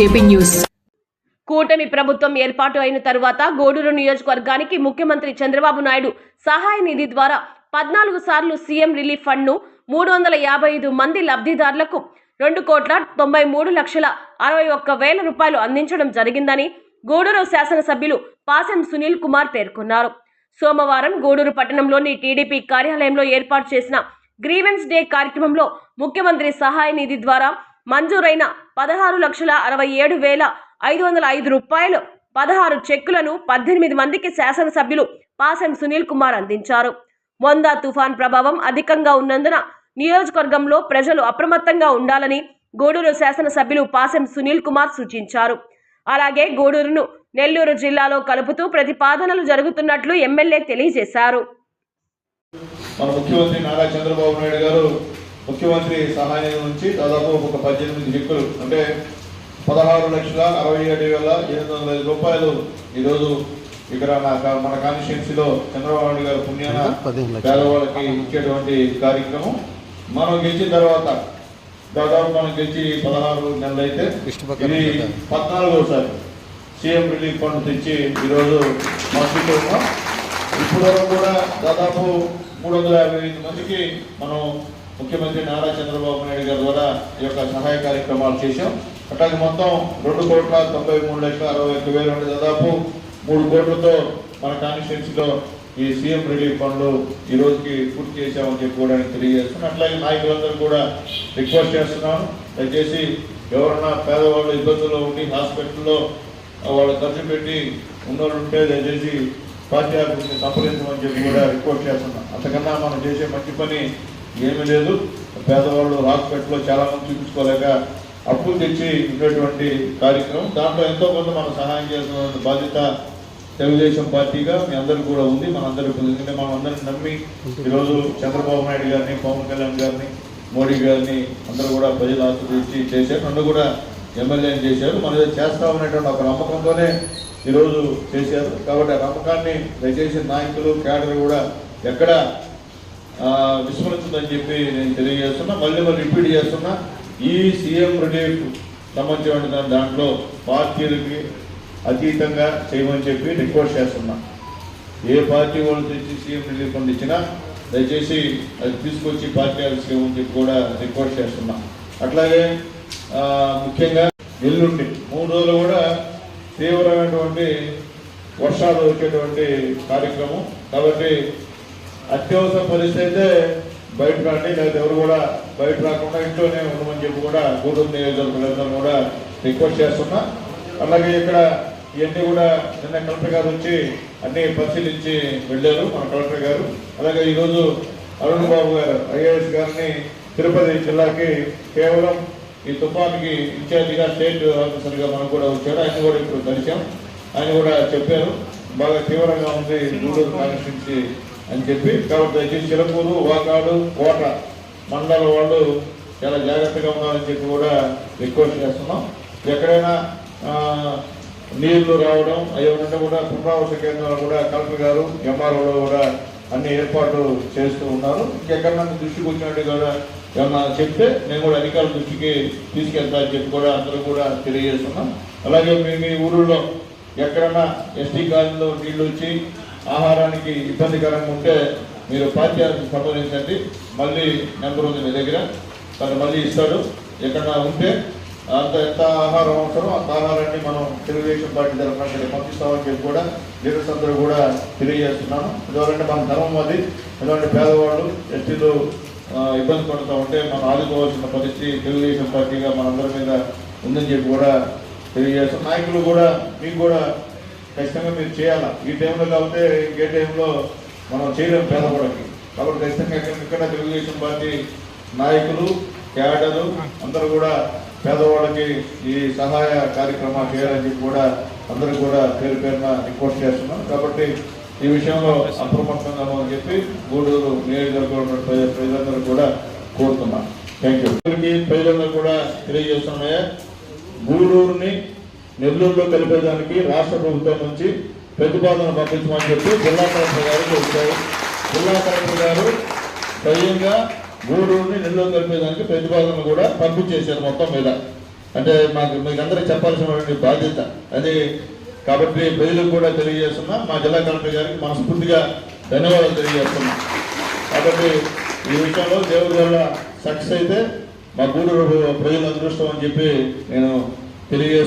JP news. కూటమి ప్రభుత్వం ఏర్పాటు అయిన తరువాత గూడూరు నియోజకవర్గానికి ముఖ్యమంత్రి చంద్రబాబు నాయుడు సహాయ నిధి ద్వారా పద్నాలుగు సార్లు సీఎం రిలీఫ్ ఫండ్ను మూడు వందల యాభై ఐదు మంది లబ్ధిదారులకు రెండు కోట్ల తొంభై మూడు లక్షల అరవై ఒక్క వేల రూపాయలు అందించడం జరిగిందని గూడూరు శాసనసభ్యులు పాసెం సునీల్ కుమార్ పేర్కొన్నారు. సోమవారం గూడూరు పట్టణంలోని టీడీపీ కార్యాలయంలో ఏర్పాటు చేసిన గ్రీవెన్స్ డే కార్యక్రమంలో ముఖ్యమంత్రి సహాయ నిధి ద్వారా మంజూరైన పదహారు లక్షల అరవై ఏడు వేల ఐదు వందల ఐదు రూపాయలు పదహారు చెక్కులను పద్దెనిమిది మందికి శాసనసభ్యులు పాసెం సునీల్ కుమార్ అందించారు. మొందా తుఫాన్ ప్రభావం అధికంగా ఉన్నందున నియోజకవర్గంలో ప్రజలు అప్రమత్తంగా ఉండాలని గూడూరు శాసనసభ్యులు పాసెం సునీల్ కుమార్ సూచించారు. అలాగే గూడూరును నెల్లూరు జిల్లాలో కలుపుతూ ప్రతిపాదనలు జరుగుతున్నట్లు ఎమ్మెల్యే తెలియజేశారు. మన ముఖ్యమంత్రి నారా చంద్రబాబు నాయుడు గారు ముఖ్యమంత్రి సహాయం నుంచి దాదాపు ఒక పద్దెనిమిది చెక్కులు అంటే పదహారు లక్షల అరవై ఏడు వేల ఎనిమిది వందల ఐదు రూపాయలు ఈరోజు ఇక్కడ మన కాన్స్టిట్యున్సీలో చంద్రబాబు నాయుడు గారు పుణ్యాన పేదవాళ్ళకి ఇచ్చేటువంటి కార్యక్రమం. మనం గెలిచిన తర్వాత దాదాపు మనం గెలిచి పదహారు నెలలు అయితే ఇది పద్నాలుగోసారి సీఎం రిలీఫ్ ఫండ్ తెచ్చి ఈరోజు పంచుతున్నాం ఇప్పుడు వరకు కూడా దాదాపు మూడు వందల యాభై ఐదు మందికి మనం ముఖ్యమంత్రి నారా చంద్రబాబు నాయుడు గారి ద్వారా ఈ యొక్క సహాయ కార్యక్రమాలు చేశాం. అట్లాగే మొత్తం రెండు కోట్ల తొంభై మూడు లక్షల అరవై ఒక్క వేలు అంటే దాదాపు మూడు కోట్లతో మన కాన్స్టిట్యున్సీలో ఈ సీఎం రిలీఫ్ ఫండ్ ఈ రోజుకి పూర్తి చేశామని చెప్పుకోవడానికి తెలియజేస్తున్నాం అట్లాగే నాయకులందరూ కూడా రిక్వెస్ట్ చేస్తున్నాను. దయచేసి ఎవరన్నా పేదవాళ్ళు ఇబ్బందుల్లో ఉండి హాస్పిటల్లో వాళ్ళు ఖర్చు పెట్టి ఉన్నోళ్ళు ఉంటే దయచేసి పార్టీ ఆఫీస్ని సంప్రదించమని చెప్పి కూడా రిక్వెస్ట్ చేస్తున్నాం. అంతకన్నా మనం చేసే మంచి పని ఏమీ లేదు. పేదవాళ్ళు హాస్పిటల్లో చాలా మంది చూపించుకోలేక అప్పులు తెచ్చి ఉండేటువంటి కార్యక్రమం. దాంట్లో ఎంతో కొంత మనం సహాయం చేసిన బాధ్యత తెలుగుదేశం పార్టీగా మీ అందరికీ కూడా ఉంది. మనందరికీ ఉంది. ఎందుకంటే మనం అందరిని నమ్మి ఈరోజు చంద్రబాబు నాయుడు గారిని పవన్ కళ్యాణ్ గారిని మోడీ గారిని అందరూ కూడా ప్రజలు ఆశీర్వదించి చేశారు. నన్ను కూడా ఎమ్మెల్యేని చేశారు. మనం ఏదో చేస్తామనేటువంటి ఒక నమ్మకంతోనే ఈరోజు చేశారు. కాబట్టి ఆ నమ్మకాన్ని దయచేసి నాయకులు క్యాడర్ కూడా ఎక్కడ విస్మరించదని చెప్పి నేను తెలియజేస్తున్నా. మళ్ళీ మళ్ళీ రిపీట్ చేస్తున్నా. ఈ సీఎం రిలీఫ్ సంబంధించిన దాని- దాంట్లో పార్టీలకి అతీతంగా చేయమని చెప్పి రిక్వెస్ట్ చేస్తున్నా. ఏ పార్టీ వాళ్ళు తెచ్చి సీఎం రిలీఫ్ ఫండ్ ఇచ్చినా దయచేసి అది తీసుకొచ్చి పార్టీ ఆఫీస్కి ఇవ్వమని చెప్పి కూడా రిక్వెస్ట్ చేస్తున్నా. అట్లాగే ముఖ్యంగా ఎల్లుండి మూడు రోజులు కూడా తీవ్రమైనటువంటి వర్షాలు వచ్చేటువంటి కార్యక్రమం. కాబట్టి అత్యవసర పరిస్థితి అయితే బయట రండి. లేదా ఎవరు కూడా బయట రాకుండా ఇంట్లోనే ఉండమని చెప్పి కూడా గూడూరు నియోజకవర్గంలో కూడా రిక్వెస్ట్ చేస్తున్నా. అలాగే ఇక్కడ ఇవన్నీ కూడా నిన్న కలెక్టర్ గారు వచ్చి అన్ని పరిశీలించి వెళ్ళారు మన కలెక్టర్ గారు. అలాగే ఈరోజు అరుణ్ బాబు గారు ఐఏఎస్ గారిని తిరుపతి జిల్లాకి కేవలం ఈ తుఫాన్కి ఇన్ఛార్జిగా స్టేట్ ఆఫీసర్గా మనం కూడా వచ్చాడు ఆయన కూడా ఇప్పుడు కలిసాం ఆయన కూడా చెప్పారు. బాగా తీవ్రంగా ఉంది గూడూరు ఆకర్షించి అని చెప్పి కాబట్టి దయచేసి చిలకూరు వాకాడు కోట మండల వాళ్ళు చాలా జాగ్రత్తగా ఉండాలని చెప్పి కూడా రిక్వెస్ట్ చేస్తున్నాం. ఎక్కడైనా నీళ్ళు రావడం అయ్యే కూడా పునరావాస కేంద్రాలు కూడా కలెక్టర్ గారు ఎంఆర్ఓలో కూడా అన్ని ఏర్పాట్లు చేస్తూ ఉన్నారు. ఇంకెక్కడన్నా దృష్టికి వచ్చినట్టు కూడా ఏమన్నా చెప్తే నేను కూడా అధికారుల దృష్టికి తీసుకెళ్తా అని చెప్పి కూడా అందరూ కూడా తెలియజేస్తున్నాం. అలాగే మీ మీ ఊళ్ళో ఎక్కడన్నా ఎస్టీ కాలనీలో నీళ్ళు వచ్చి ఆహారానికి ఇబ్బందికరంగా ఉంటే మీరు పార్టీ ఆఫీస్కి సంప్రదించండి మళ్ళీ నెంబర్ ఉంది మీ దగ్గర. తను మళ్ళీ ఇస్తాడు. ఎక్కడన్నా ఉంటే అంత ఎంత ఆహారం అవసరం అంత ఆహారాన్ని మనం తెలుగుదేశం పార్టీ తరఫున పంపిస్తామని చెప్పి కూడా లీడర్స్ అందరూ కూడా తెలియజేస్తున్నాను ఎందుకంటే మన ధర్మం అది. ఎందుకంటే పేదవాళ్ళు ఎస్టీలు ఇబ్బంది పడుతూ ఉంటే మనం ఆదుకోవాల్సిన పరిస్థితి తెలుగుదేశం పార్టీగా మనందరి మీద ఉందని చెప్పి కూడా తెలియజేస్తాం నాయకులు కూడా మీకు కూడా ఖచ్చితంగా మీరు చేయాలా? ఈ టైంలో కాకపోతే ఇంకే టైంలో మనం చేయలేము పేదవాళ్ళకి. కాబట్టి ఖచ్చితంగా ఇక్కడ ఇక్కడ తెలుగుదేశం పార్టీ నాయకులు క్యాడరు అందరూ కూడా పేదవాళ్ళకి ఈ సహాయ కార్యక్రమాలు చేయాలని చెప్పి కూడా అందరూ కూడా పేరు పేరున రిపోర్ట్ చేస్తున్నాం. కాబట్టి ఈ విషయంలో అప్రమత్తంగా అని చెప్పి గూడూరు నియోజకవర్గంలో ప్రజలందరూ కూడా కోరుతున్నాం. థ్యాంక్ యూ ప్రజలందరూ కూడా తెలియజేస్తున్నాయా గూడూరుని నెల్లూరులో కలిపేదానికి రాష్ట్ర ప్రభుత్వం నుంచి ప్రతిపాదన పంపించమని చెప్పి జిల్లా కలెక్టర్ గారికి వచ్చారు జిల్లా కలెక్టర్ గారు స్వయంగా గూడూరుని నెల్లూరు కలిపేదానికి ప్రతిపాదన కూడా పంపించేశారు మొత్తం మీద. అంటే మాకు మీకు చెప్పాల్సినటువంటి బాధ్యత అది. కాబట్టి ప్రజలకు కూడా తెలియజేస్తున్నా. మా జిల్లా కలెక్టర్ గారికి మనస్ఫూర్తిగా ధన్యవాదాలు తెలియజేస్తున్నా. కాబట్టి ఈ విషయంలో దేవుడి వల్ల సక్సెస్ అయితే మా గూడూరు ప్రజల అదృష్టం అని చెప్పి నేను తెలియజేస్తున్నాను.